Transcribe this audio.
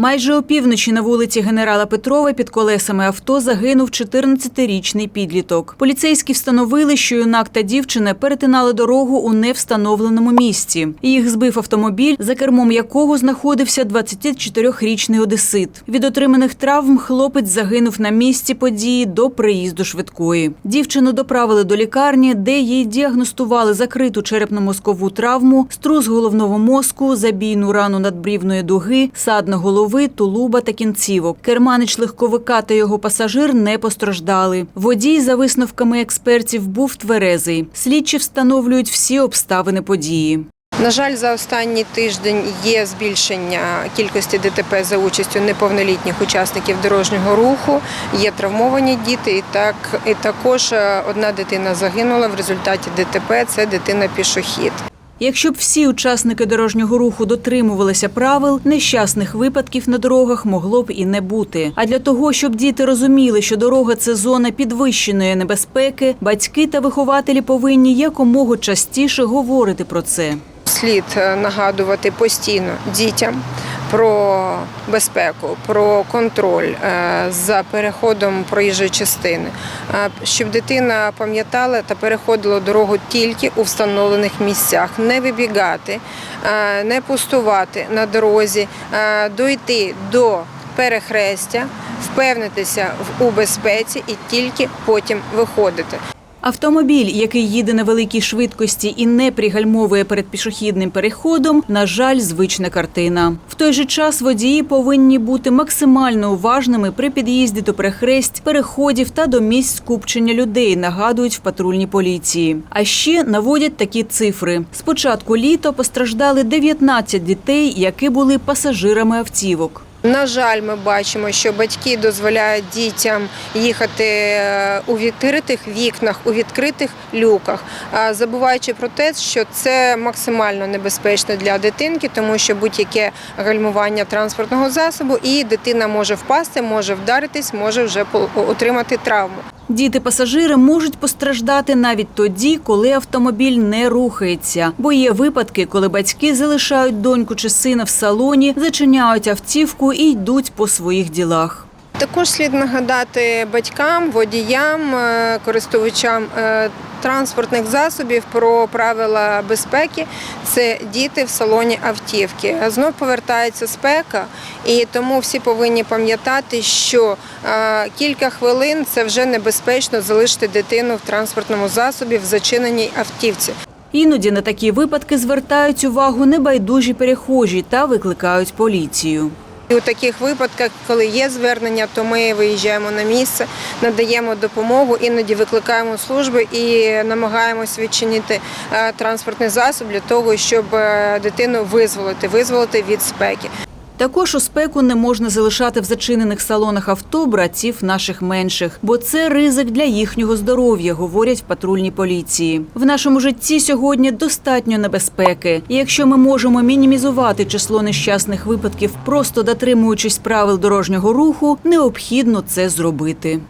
Майже опівночі на вулиці генерала Петрова під колесами авто загинув 14-річний підліток. Поліцейські встановили, що юнак та дівчина перетинали дорогу у невстановленому місці. Їх збив автомобіль, за кермом якого знаходився 24-річний одесит. Від отриманих травм хлопець загинув на місці події до приїзду швидкої. Дівчину доправили до лікарні, де їй діагностували закриту черепно-мозкову травму, струс головного мозку, забійну рану надбрівної дуги, садна голови, тулуба та кінцівок. Керманич легковика та його пасажир не постраждали. Водій, за висновками експертів, був тверезий. Слідчі встановлюють всі обставини події. На жаль, за останній тиждень є збільшення кількості ДТП за участю неповнолітніх учасників дорожнього руху. Є травмовані діти, і так і також е, одна дитина загинула в результаті ДТП. Це дитина пішохід. Якщо б всі учасники дорожнього руху дотримувалися правил, нещасних випадків на дорогах могло б і не бути. А для того, щоб діти розуміли, що дорога це зона підвищеної небезпеки, батьки та вихователі повинні якомога частіше говорити про це. Слід е, нагадувати постійно дітям про безпеку, про контроль е, за переходом проїжджої частини, е, щоб дитина пам'ятала та переходила дорогу тільки у встановлених місцях, не вибігати, не пустувати на дорозі, дойти до перехрестя, впевнитися в безпеці і тільки потім виходити. Автомобіль, який їде на великій швидкості і не пригальмовує перед пішохідним переходом, на жаль, звична картина. В той же час водії повинні бути максимально уважними при під'їзді до перехресть, переходів та до місць скупчення людей, нагадують в патрульній поліції. А ще наводять такі цифри: з початку літа постраждали 19 дітей, які були пасажирами автівок. На жаль, ми бачимо, що батьки дозволяють дітям їхати е, у відкритих вікнах, у відкритих люках, забуваючи про те, що це максимально небезпечно для дитинки, тому що будь-яке гальмування транспортного засобу, і дитина може впасти, може вдаритись, може вже отримати травму. Діти-пасажири можуть постраждати навіть тоді, коли автомобіль не рухається, бо є випадки, коли батьки залишають доньку чи сина в салоні, зачиняють автівку і йдуть по своїх ділах. Також слід нагадати батькам, водіям, е, користувачам е, транспортних засобів про правила безпеки. Це діти в салоні автівки. Знов повертається спека, і тому всі повинні пам'ятати, що е, кілька хвилин це вже небезпечно залишити дитину в транспортному засобі в зачиненій автівці. Іноді на такі випадки звертають увагу небайдужі перехожі та викликають поліцію. І у таких випадках, коли є звернення, то ми виїжджаємо на місце, надаємо допомогу, іноді викликаємо служби і намагаємось відчинити е, транспортний засіб для того, щоб е, дитину визволити, визволити від спеки. Також у спеку не можна залишати в зачинених салонах авто братів наших менших, бо це ризик для їхнього здоров'я, говорять в патрульній поліції. В нашому житті сьогодні достатньо небезпеки. І якщо ми можемо мінімізувати число нещасних випадків, просто дотримуючись правил дорожнього руху, необхідно це зробити.